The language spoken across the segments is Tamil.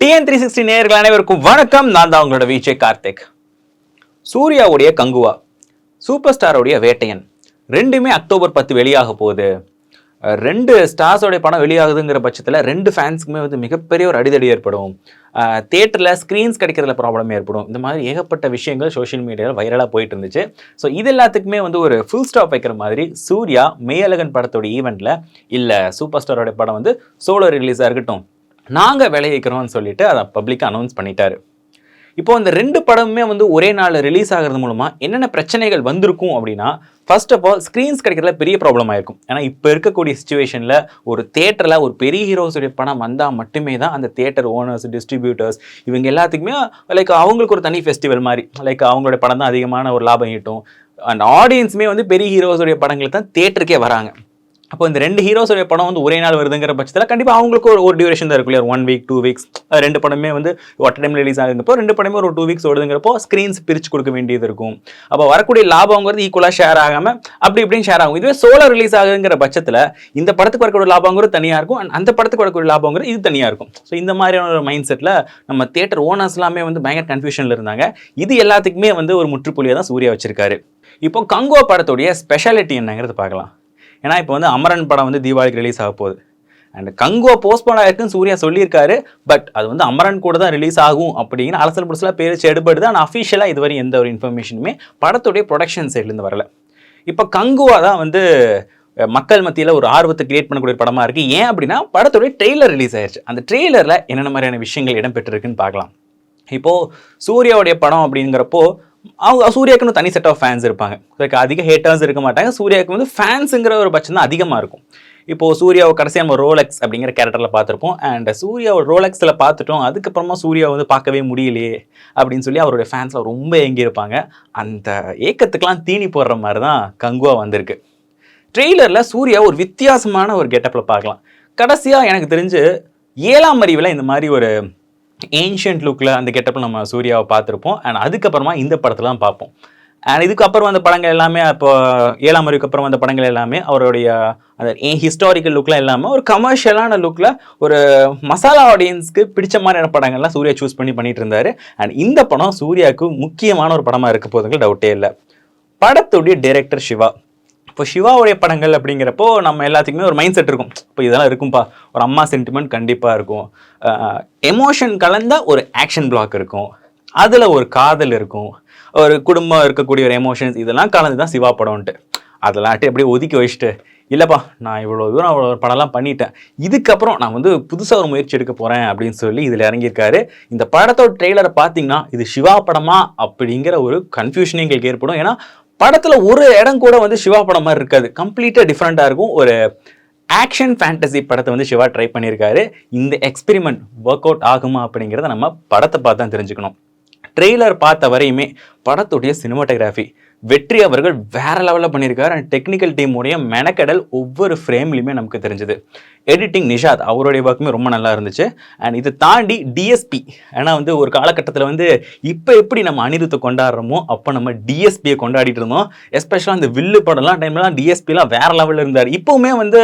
டிஎன் த்ரீ சிக்ஸ்டி நேர்கள் அனைவருக்கும் வணக்கம். நான் தான் உங்களோட விஜய் கார்த்திக். சூர்யாவுடைய கங்குவா சூப்பர் ஸ்டாரோடைய வேட்டையன். ரெண்டுமே அக்டோபர் பத்து வெளியாக போகுது. ரெண்டு ஸ்டார்ஸோடைய படம் வெளியாகுதுங்கிற பட்சத்தில் ரெண்டு ஃபேன்ஸுக்குமே வந்து மிகப்பெரிய ஒரு அடிதடி ஏற்படும். தேட்டரில் ஸ்க்ரீன்ஸ் கிடைக்கிறதுல ப்ராப்ளம் ஏற்படும். இந்த மாதிரி ஏகப்பட்ட விஷயங்கள் சோஷியல் மீடியாவில் வைரலாக போயிட்டு இருந்துச்சு. ஸோ இது எல்லாத்துக்குமே வந்து ஒரு ஃபுல் ஸ்டாப் வைக்கிற மாதிரி சூர்யா மேயழகன் படத்தோட ஈவெண்ட்டில் இல்லை சூப்பர் ஸ்டாரோட படம் வந்து சோலோ ரிலீஸாக இருக்கட்டும். நாங்கள் விளைவிக்கிறோம்னு சொல்லிட்டு அதை பப்ளிக் அனௌன்ஸ் பண்ணிட்டாரு. இப்போ இந்த ரெண்டு படமுமே வந்து ஒரே நாளில் ரிலீஸ் ஆகிறது மூலமாக என்னென்ன பிரச்சனைகள் வந்திருக்கும் அப்படின்னா ஃபர்ஸ்ட் ஆஃப் ஆல் ஸ்க்ரீன்ஸ் கிடைக்கிறதுல பெரிய ப்ராப்ளம் ஆயிருக்கும். ஏன்னா இப்போ இருக்கக்கூடிய சுச்சுவேஷனில் ஒரு தேட்டரில் ஒரு பெரிய ஹீரோஸுடைய படம் வந்தால் மட்டுமே தான் அந்த தேட்டர் ஓனர்ஸ் டிஸ்ட்ரிபியூட்டர்ஸ் இவங்க எல்லாத்துக்குமே லைக் அவங்களுக்கு ஒரு தனி ஃபெஸ்டிவல் மாதிரி லைக் அவங்களுடைய படம் தான் அதிகமான ஒரு லாபம் ஈட்டும். அண்ட் ஆடியன்ஸுமே வந்து பெரிய ஹீரோஸுடைய படங்களுக்கு தான் தேட்டருக்கே வராங்க. அப்போ இந்த ரெண்டு ஹீரோஸுடைய படம் வந்து ஒரே நாள் வருதுங்கிற பட்சத்தில் கண்டிப்பாக அவங்களுக்கு ஒரு ஒரு டியூரேஷன் தான் இருக்கும் இல்லையா? ஒன் வீக் டூ வீக்ஸ் ரெண்டு படமே வந்து ஒட்ட டைம் ரிலீஸ் ஆகுதுங்கப்போ ரெண்டு படமே ஒரு டூ வீக்ஸ் ஓடுதுங்கிறப்போ ஸ்க்ரீன்ஸ் பிரித்து கொடுக்க வேண்டியது இருக்கும். அப்போ வரக்கூடிய லாபங்கிறது ஈக்குவலாக ஷேர் ஆகாமல் அப்படி இப்படின்னு ஷேர் ஆகும். இதுவே சோலோ ரிலீஸ் ஆகுதுங்கிற பட்சத்தில் இந்த படத்துக்கு வரக்கூடிய லாபங்கிறது தனியாக இருக்கும். அண்ட் அந்த படத்துக்கு வரக்கூடிய லாபங்கிறது இது தனியாக இருக்கும். ஸோ இந்த மாதிரியான ஒரு மைண்ட் செட்டில் நம்ம தேட்டர் ஓனர்ஸ் எல்லாமே வந்து பயங்கர கன்ஃபியூஷனில் இருந்தாங்க. இது எல்லாத்துக்குமே வந்து ஒரு முற்றுப்புள்ளியை தான் சூர்யா வச்சிருக்காரு. இப்போ கங்கோ படத்துடைய ஸ்பெஷாலிட்டி என்னங்கிறது பார்க்கலாம். ஏன்னா இப்போ வந்து அமரன் படம் வந்து தீபாவளிக்கு ரிலீஸ் ஆக போகுது. அண்ட் கங்கோ போஸ்ட்போன் ஆயிருக்குன்னு சூர்யா சொல்லியிருக்காரு பட் அது வந்து அமரன் கூட தான் ரிலீஸ் ஆகும் அப்படின்னு அலசல் புடிசலாக பேர் எடுபடுது ஆனால் அஃபிஷியலாக இதுவரை எந்த ஒரு இன்ஃபர்மேஷனுமே படத்துடைய ப்ரொடக்ஷன் சைட்லேருந்து வரல. இப்போ கங்குவா தான் வந்து மக்கள் மத்தியில் ஒரு ஆர்வத்தை கிரியேட் பண்ணக்கூடிய படமாக இருக்குது ஏன் அப்படின்னா படத்துடைய ட்ரெய்லர் ரிலீஸ் ஆயிடுச்சு அந்த ட்ரெய்லரில் என்னென்ன மாதிரியான விஷயங்கள் இடம்பெற்றிருக்குன்னு பார்க்கலாம். இப்போது சூர்யாவுடைய படம் அப்படிங்கிறப்போ அவங்க சூர்யாவுக்குன்னு தனி செட் ஆஃப் ஃபேன்ஸ் இருப்பாங்க. லைக் அதிக ஹேட்டர்ஸ் இருக்க மாட்டாங்க. சூர்யாவுக்கு வந்து ஃபேன்ஸுங்கிற ஒரு பட்சம் தான் அதிகமாக இருக்கும். இப்போ சூர்யாவை கடைசியாக நம்ம ரோலெக்ஸ் அப்படிங்கிற கேரக்டரில் பார்த்துருப்போம். அண்ட் சூர்யாவை ரோலெக்ஸில் பார்த்துட்டோம். அதுக்கப்புறமா சூர்யா வந்து பார்க்கவே முடியலையே அப்படின்னு சொல்லி அவருடைய ஃபேன்ஸில் ரொம்ப ஏங்கியிருப்பாங்க. அந்த ஏக்கத்துக்கெலாம் தீனி போடுற மாதிரி தான் கங்குவா வந்திருக்கு. ட்ரெய்லரில் சூர்யா ஒரு வித்தியாசமான ஒரு கெட்டப்பில் பார்க்கலாம். கடைசியாக எனக்கு தெரிஞ்சு ஏழாம் அறிவில் இந்த மாதிரி ஒரு ஏன்ஷியன்ட் லுக்கில் அந்த கெட்டப்பில் நம்ம சூர்யாவை பார்த்துருப்போம். அண்ட் அதுக்கப்புறமா இந்த படத்தில் தான் பார்ப்போம். அண்ட் இதுக்கப்புறம் வந்த படங்கள் எல்லாமே இப்போ ஏழாம் அறிவுக்கு அப்புறம் வந்த படங்கள் எல்லாமே அவருடைய அந்த ஹிஸ்டாரிக்கல் லுக்லாம் இல்லாமல் ஒரு கமர்ஷியலான லுக்கில் ஒரு மசாலா ஆடியன்ஸ்க்கு பிடிச்ச மாதிரியான படங்கள்லாம் சூர்யா சூஸ் பண்ணி பண்ணிட்டு இருந்தாரு. அண்ட் இந்த படம் சூர்யாவுக்கு முக்கியமான ஒரு படமாக இருக்க போதுங்க டவுட்டே இல்லை. படத்துடைய டைரக்டர் சிவா. இப்போ சிவாவுடைய படங்கள் அப்படிங்கிறப்போ நம்ம எல்லாத்துக்குமே ஒரு மைண்ட் செட் இருக்கும். இப்போ இதெல்லாம் இருக்கும்பா. ஒரு அம்மா சென்டிமெண்ட் கண்டிப்பாக இருக்கும். எமோஷன் கலந்த ஒரு ஆக்ஷன் பிளாக் இருக்கும். அதில் ஒரு காதல் இருக்கும். ஒரு குடும்பம் இருக்கக்கூடிய ஒரு எமோஷன்ஸ் இதெல்லாம் கலந்து தான் சிவா படம்ன்ட்டு. அதெல்லாம் அப்படியே ஒதுக்கி வச்சுட்டு இல்லைப்பா நான் இவ்வளோ தூரம் அவ்வளோ படம்லாம் பண்ணிட்டேன். இதுக்கப்புறம் நான் வந்து புதுசாக ஒரு முயற்சி எடுக்க போகிறேன் அப்படின்னு சொல்லி இதில் இறங்கியிருக்காரு. இந்த படத்தோட ட்ரெய்லரை பார்த்தீங்கன்னா இது சிவா படமா அப்படிங்கிற ஒரு கன்ஃபியூஷன் எங்களுக்கு ஏற்படும். ஏன்னா படத்தில் ஒரு இடம் கூட வந்து சிவா படம் மாதிரி இருக்காது. கம்ப்ளீட்டாக டிஃப்ரெண்ட்டாக இருக்கும். ஒரு ஆக்ஷன் ஃபேண்டசி படத்தை வந்து சிவா ட்ரை பண்ணியிருக்காரு. இந்த எக்ஸ்பெரிமெண்ட் ஒர்க் அவுட் ஆகுமா அப்படிங்கிறத நம்ம படத்தை பார்த்து தான் தெரிஞ்சுக்கணும். ட்ரெய்லர் பார்த்த வரையுமே படத்துடைய சினிமாட்டோகிராஃபி வெற்றி அவர்கள் வேற லெவலில் பண்ணியிருக்காரு. அண்ட் டெக்னிக்கல் டீமுடைய மெனக்கடல் ஒவ்வொரு ஃப்ரேம்லையுமே நமக்கு தெரிஞ்சது. எடிட்டிங் நிஷாத் அவருடைய ஒர்க்குமே ரொம்ப நல்லா இருந்துச்சு. அண்ட் இதை தாண்டி டிஎஸ்பி ஏன்னா வந்து ஒரு காலகட்டத்தில் வந்து இப்போ எப்படி நம்ம அனிருத்தை கொண்டாடுறோமோ அப்போ நம்ம டிஎஸ்பியை கொண்டாடிட்டு இருந்தோம். எஸ்பெஷலாக இந்த வில்லு படம்லாம் டைம்லாம் டிஎஸ்பிலாம் வேற லெவலில் இருந்தார். இப்போவுமே வந்து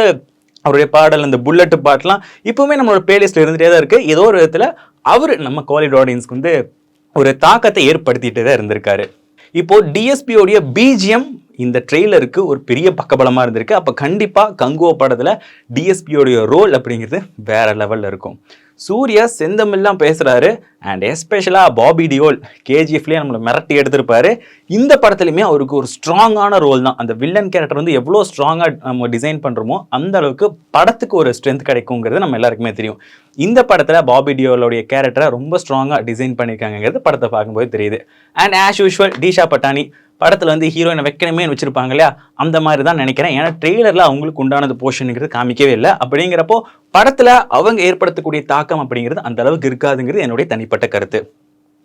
அவருடைய பாடல் அந்த புல்லட்டு பாட்டெலாம் இப்போவுமே நம்மளோட பிளேலிஸ்ட்டில் இருந்துகிட்டே தான் இருக்குது ஏதோ ஒரு விதத்தில் அவர் நம்ம குவாலிட்டி ஆடியன்ஸ்க்கு வந்து ஒரு தாக்கத்தை ஏற்படுத்திட்டு தான் இருந்திருக்காரு. இப்போ டிஎஸ்பியோடைய பிஜிஎம் இந்த ட்ரெய்லருக்கு ஒரு பெரிய பக்கபலமாக இருந்திருக்கு. அப்போ கண்டிப்பாக கங்குவோ படத்தில் டிஎஸ்பியோடைய ரோல் அப்படிங்கிறது வேற லெவலில் இருக்கும். சூர்யா செந்தமில்லாம் பேசுகிறாரு அண்ட் எஸ்பெஷலாக பாபி டியோல் கேஜிஎஃப்லேயே நம்மளை மிரட்டி எடுத்திருப்பாரு. இந்த படத்துலையுமே அவருக்கு ஒரு ஸ்ட்ராங்கான ரோல் தான். அந்த வில்லன் கேரக்டர் வந்து எவ்வளோ ஸ்ட்ராங்காக நம்ம டிசைன் பண்ணுறோமோ அந்த அளவுக்கு படத்துக்கு ஒரு ஸ்ட்ரென்த் கிடைக்குங்கிறது நம்ம எல்லாருக்குமே தெரியும். இந்த படத்தில் பாபி டியோலோடைய கேரக்டரை ரொம்ப ஸ்ட்ராங்காக டிசைன் பண்ணியிருக்காங்கிறது படத்தை பார்க்கும்போது தெரியுது. And as usual Disha Patani படத்தில் வந்து ஹீரோயினை வைக்கணுமே வச்சிருப்பாங்க இல்லையா? அந்த மாதிரி தான் நினைக்கிறேன். ஏன்னா ட்ரெய்லரில் அவங்களுக்கு உண்டானது போர்ஷனுங்கிறது காமிக்கவே இல்லை. அப்படிங்கிறப்போ படத்தில் அவங்க ஏற்படுத்தக்கூடிய தாக்கம் அப்படிங்கிறது அந்த அளவுக்கு இருக்காதுங்கிறது என்னுடைய தனிப்பட்ட கருத்து.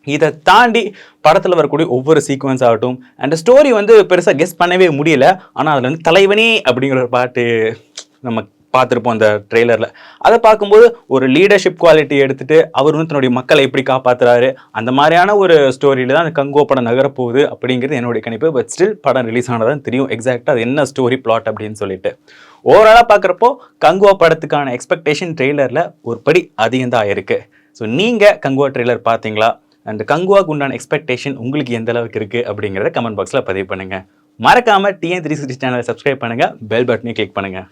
இதை தாண்டி படத்தில் வரக்கூடிய ஒவ்வொரு சீக்வன்ஸ் ஆகட்டும் அண்ட் ஸ்டோரி வந்து பெருசாக கெஸ் பண்ணவே முடியல. ஆனால் அதில் வந்து தலைவனே அப்படிங்கிற ஒரு பாட்டு நம்ம பார்த்துருப்போம் அந்த ட்ரெய்லரில் அதை பார்க்கும்போது ஒரு லீடர்ஷிப் குவாலிட்டி எடுத்துகிட்டு அவர் வந்து தன்னுடைய மக்களை எப்படி காப்பாற்றுறாரு அந்த மாதிரியான ஒரு ஸ்டோரியில் தான் அந்த கங்கோ படம் நகரப்போகுது அப்படிங்கிறது என்னுடைய கணிப்பு. பட் ஸ்டில் படம் ரிலீஸ் ஆனதான் தெரியும் எக்ஸாக்டாக அது என்ன ஸ்டோரி பிளாட் அப்படின்னு சொல்லிட்டு. ஓவராலாக பார்க்குறப்போ கங்குவா படத்துக்கான எக்ஸ்பெக்டேஷன் ட்ரெய்லரில் ஒரு படி அதிகம் தான் இருக்கு. ஸோ நீங்கள் கங்குவா ட்ரெய்லர் பார்த்தீங்களா? அண்ட் கங்குவாக்கு உண்டான எக்ஸ்பெக்டேஷன் உங்களுக்கு எந்த அளவுக்கு இருக்குது அப்படிங்கிறத கமெண்ட் பாக்ஸில் பதிவு பண்ணுங்கள் மறக்காமல் டிஎன் த்ரீ சிக்ஸ்டி சேனலை சப்ஸ்கிரைப் பண்ணுங்கள் பெல் பட்டனையும் கிளிக் பண்ணுங்கள்